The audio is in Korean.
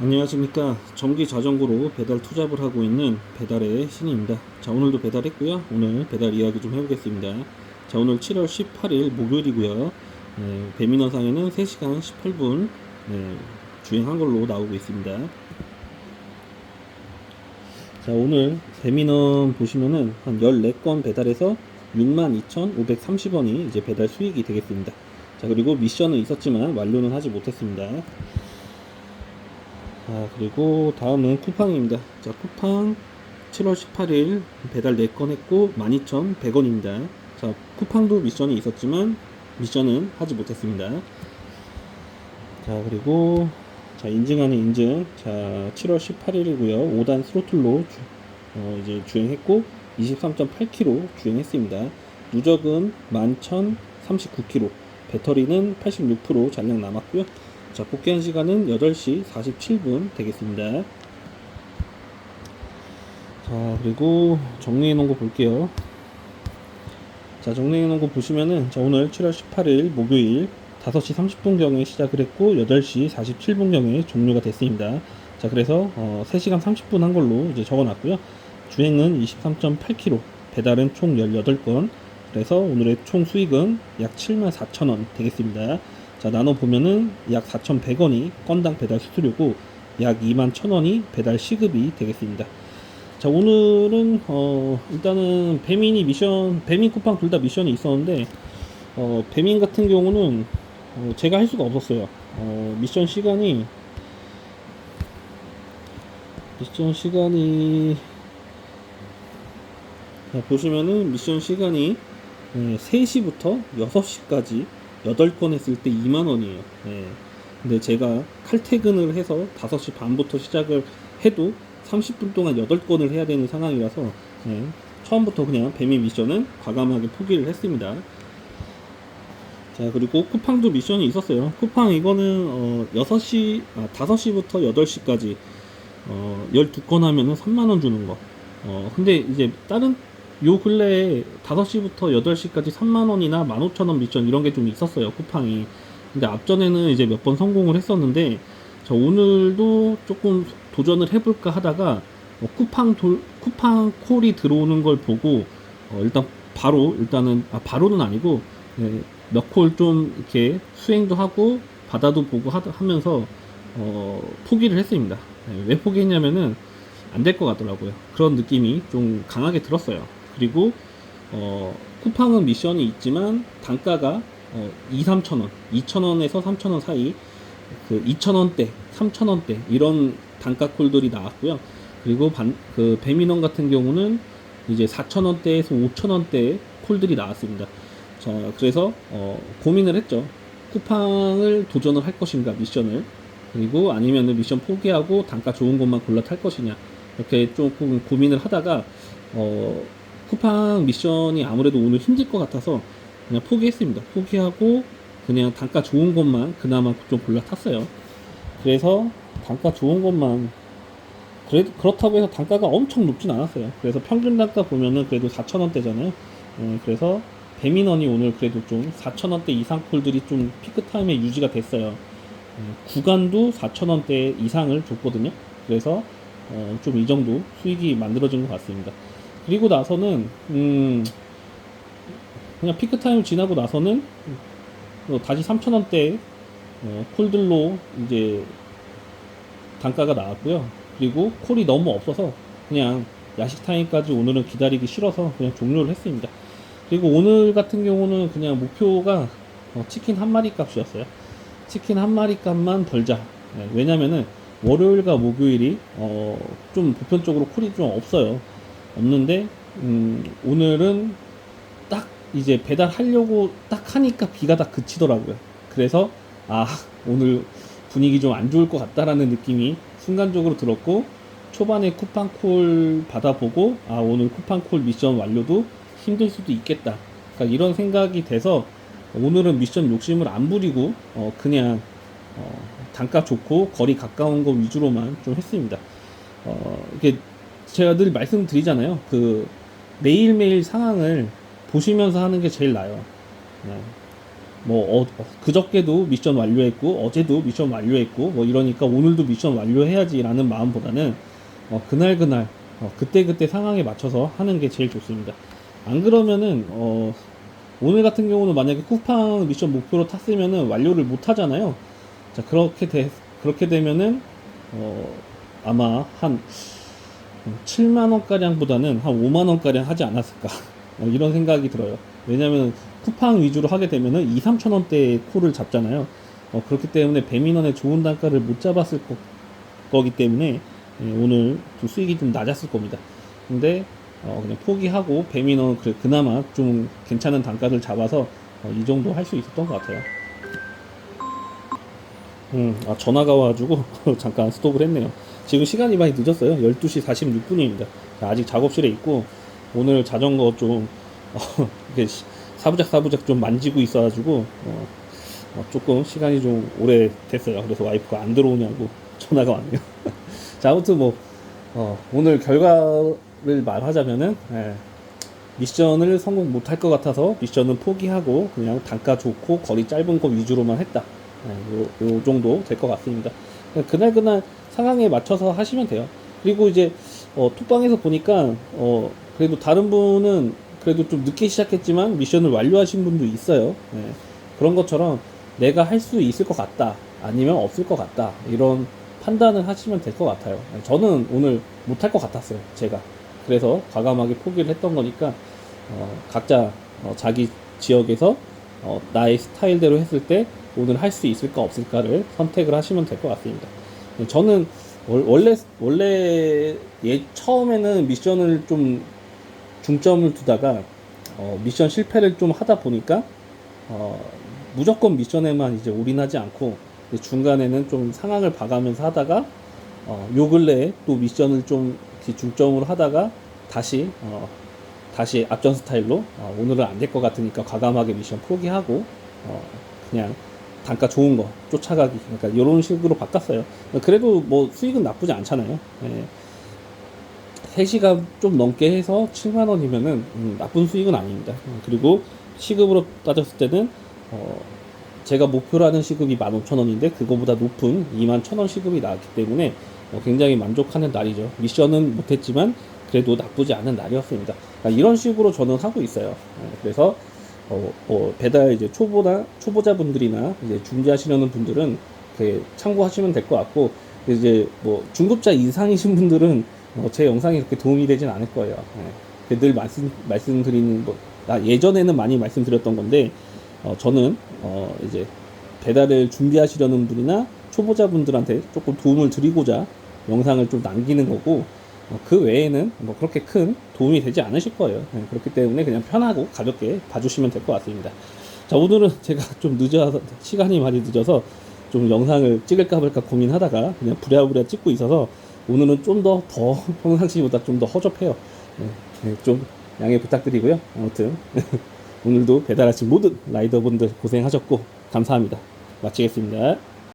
안녕하십니까. 전기 자전거로 배달 투잡을 하고 있는 배달의 신입니다. 자 오늘도 배달했고요. 오늘 배달 이야기 좀 해보겠습니다. 자 오늘 7월 18일 목요일이고요. 네, 배민원상에는 3시간 18분 네, 주행한 걸로 나오고 있습니다. 자 오늘 배민원 보시면은 한 14건 배달해서 62,530원이 이제 배달 수익이 되겠습니다. 자 그리고 미션은 있었지만 완료는 하지 못했습니다 자, 그리고 다음은 쿠팡입니다. 자, 쿠팡 7월 18일 배달 4건 했고 12,100원입니다. 자, 쿠팡도 미션이 있었지만 미션은 하지 못했습니다. 자, 그리고 자, 인증하는 인증. 자, 7월 18일이고요. 5단 스로틀로 주, 어, 이제 주행했고 23.8km 주행했습니다. 누적은 11,039km. 배터리는 86% 잔량 남았고요. 자, 복귀한 시간은 8시 47분 되겠습니다. 자, 그리고 정리해 놓은 거 볼게요. 자, 정리해 놓은 거 보시면은, 자, 오늘 7월 18일 목요일 5시 30분경에 시작을 했고, 8시 47분경에 종료가 됐습니다. 자, 그래서, 어, 3시간 30분 한 걸로 이제 적어 놨고요. 주행은 23.8km, 배달은 총 18건, 그래서 오늘의 총 수익은 약 74,000원 되겠습니다. 자, 나눠 보면은 약 4,100원이 건당 배달 수수료고 약 21,000원이 배달 시급이 되겠습니다. 자, 오늘은 어, 일단은 배민이 미션, 배민 쿠팡 둘 다 미션이 있었는데 어, 배민 같은 경우는 어, 제가 할 수가 없었어요. 어, 미션 시간이 미션 시간이 자, 보시면은 미션 시간이 네, 3시부터 6시까지 8건 했을 때 2만원이에요. 네. 근데 제가 칼퇴근을 해서 5시 반부터 시작을 해도 30분 동안 8건을 해야 되는 상황이라서 네. 처음부터 그냥 배미 미션은 과감하게 포기를 했습니다. 자, 그리고 쿠팡도 미션이 있었어요. 쿠팡 이거는 어, 6시, 아, 5시부터 8시까지 어, 12건 하면은 3만원 주는 거. 어, 근데 이제 다른 요 근래에 5시부터 8시까지 3만원이나 15,000원 미션 이런 게 좀 있었어요, 쿠팡이. 근데 앞전에는 이제 몇 번 성공을 했었는데, 저 오늘도 조금 도전을 해볼까 하다가, 어, 쿠팡 돌, 쿠팡 콜이 들어오는 걸 보고, 어, 일단 바로, 일단은, 아, 바로는 아니고, 예, 몇콜 좀 이렇게 수행도 하고, 바다도 보고 하, 하면서, 어, 포기를 했습니다. 예, 왜 포기했냐면은, 안 될 것 같더라고요. 그런 느낌이 좀 강하게 들었어요. 그리고 어, 쿠팡은 미션이 있지만 단가가 어, 2, 3천 원, 2천 원에서 3천 원 사이 그 2천 원대, 3천 원대 이런 단가 콜들이 나왔고요. 그리고 반, 그 배민원 같은 경우는 이제 4천 원대에서 5천 원대 콜들이 나왔습니다. 자, 그래서 어, 고민을 했죠. 쿠팡을 도전을 할 것인가 미션을 그리고 아니면은 미션 포기하고 단가 좋은 것만 골라 탈 것이냐 이렇게 조금 고민을 하다가 어, 쿠팡 미션이 아무래도 오늘 힘들 것 같아서 그냥 포기했습니다. 포기하고 그냥 단가 좋은 것만 그나마 좀 골라 탔어요. 그래서 단가 좋은 것만 그래, 그렇다고 해서 단가가 엄청 높진 않았어요. 그래서 평균 단가 보면은 그래도 4,000원대잖아요. 음, 그래서 배민원이 오늘 그래도 좀 4,000원대 이상 콜들이 좀 피크타임에 유지가 됐어요. 음, 구간도 4,000원대 이상을 줬거든요. 그래서 어, 좀 이 정도 수익이 만들어진 것 같습니다. 그리고 나서는 음 그냥 피크 타임 지나고 나서는 어, 다시 3,000원대 어, 콜들로 이제 단가가 나왔고요. 그리고 콜이 너무 없어서 그냥 야식 타임까지 오늘은 기다리기 싫어서 그냥 종료를 했습니다. 그리고 오늘 같은 경우는 그냥 목표가 어, 치킨 한 마리 값이었어요. 치킨 한 마리 값만 벌자. 네, 왜냐면은 월요일과 목요일이 어, 좀 보편적으로 콜이 좀 없어요. 없는데 음, 오늘은 딱 이제 배달하려고 딱 하니까 비가 다 그치더라고요. 그래서 아 오늘 분위기 좀 안 좋을 것 같다라는 느낌이 순간적으로 들었고 초반에 쿠팡콜 받아보고 아 오늘 쿠팡콜 미션 완료도 힘들 수도 있겠다. 그러니까 이런 생각이 돼서 오늘은 미션 욕심을 안 부리고 어, 그냥 어, 단가 좋고 거리 가까운 거 위주로만 좀 했습니다. 어, 이게 제가 늘 말씀드리잖아요. 그 매일매일 상황을 보시면서 하는 게 제일 나아요. 네. 뭐 어, 그저께도 미션 완료했고 어제도 미션 완료했고 뭐 이러니까 오늘도 미션 완료해야지라는 마음보다는 어, 그날 그날 어, 그때 그때 상황에 맞춰서 하는 게 제일 좋습니다. 안 그러면은 어, 오늘 같은 경우는 만약에 쿠팡 미션 목표로 탔으면은 완료를 못 하잖아요. 자 그렇게 돼 그렇게 되면은 어, 아마 한 7만 원가량보다는 한 5만 원가량 하지 않았을까 어, 이런 생각이 들어요. 왜냐하면 쿠팡 위주로 하게 되면은 2, 3천 원대의 콜을 잡잖아요. 어, 그렇기 때문에 배민원의 좋은 단가를 못 잡았을 거, 거기 때문에 예, 오늘 좀 수익이 좀 낮았을 겁니다. 근데 어, 그냥 포기하고 배민원 그, 그나마 좀 괜찮은 단가를 잡아서 어, 이 정도 할 수 있었던 것 같아요. 음, 아, 전화가 와가지고 잠깐 스톱을 했네요. 지금 시간이 많이 늦었어요. 12시 46분입니다. 아직 작업실에 있고 오늘 자전거 좀 어, 사부작 사부작 좀 만지고 있어가지고 어, 어, 조금 시간이 좀 오래 됐어요. 그래서 와이프가 안 들어오냐고 전화가 왔네요. 자 아무튼 뭐 어, 오늘 결과를 말하자면은 예, 미션을 성공 못할 것 같아서 미션은 포기하고 그냥 단가 좋고 거리 짧은 거 위주로만 했다. 예, 요, 요 정도 될 것 같습니다. 그날 그날 상황에 맞춰서 하시면 돼요. 그리고 이제 어, 톡방에서 보니까 어, 그래도 다른 분은 그래도 좀 늦게 시작했지만 미션을 완료하신 분도 있어요. 예, 그런 것처럼 내가 할 수 있을 것 같다. 아니면 없을 것 같다. 이런 판단을 하시면 될 것 같아요. 예, 저는 오늘 못할 것 같았어요. 제가. 그래서 과감하게 포기를 했던 거니까 어, 각자 어, 자기 지역에서 어, 나의 스타일대로 했을 때 오늘 할 수 있을까 없을까를 선택을 하시면 될 것 같습니다. 예, 저는 월- 원래 원래 예 처음에는 미션을 좀 중점을 두다가 어, 미션 실패를 좀 하다 보니까 어, 무조건 미션에만 이제 올인하지 않고 중간에는 좀 상황을 봐가면서 하다가 어, 요 근래에 또 미션을 좀 중점으로 하다가 다시 어, 다시 앞전 스타일로 어, 오늘은 안 될 것 같으니까 과감하게 미션 포기하고 어, 그냥 단가 좋은 거 쫓아가기 그러니까 이런 식으로 바꿨어요. 그래도 뭐 수익은 나쁘지 않잖아요. 예. 3시간 좀 넘게 해서 7만 원이면은 음, 나쁜 수익은 아닙니다. 음, 그리고 시급으로 따졌을 때는 어, 제가 목표로 하는 시급이 15,000원인데 그거보다 높은 21,000원 시급이 나왔기 때문에 어, 굉장히 만족하는 날이죠. 미션은 못했지만 그래도 나쁘지 않은 날이었습니다. 그러니까 이런 식으로 저는 하고 있어요. 어, 그래서 어, 어, 배달 이제 초보나 초보자분들이나 이제 중지하시려는 분들은 참고하시면 될 것 같고 이제 뭐 중급자 이상이신 분들은 어, 제 영상이 그렇게 도움이 되진 않을 거예요. 예. 늘 말씀 말씀드리는 뭐나 예전에는 많이 말씀드렸던 건데 어, 저는 어, 이제 배달을 준비하시려는 분이나 초보자분들한테 조금 도움을 드리고자 영상을 좀 남기는 거고 어, 그 외에는 뭐 그렇게 큰 도움이 되지 않으실 거예요. 예, 그렇기 때문에 그냥 편하고 가볍게 봐주시면 될 것 같습니다. 자 오늘은 제가 좀 늦어서 시간이 많이 늦어서 좀 영상을 찍을까 말까 고민하다가 그냥 부랴부랴 찍고 있어서 오늘은 좀 더 더 평상시보다 좀 더 허접해요. 예, 예, 좀 양해 부탁드리고요. 아무튼 오늘도 배달하신 모든 라이더분들 고생하셨고 감사합니다. 마치겠습니다.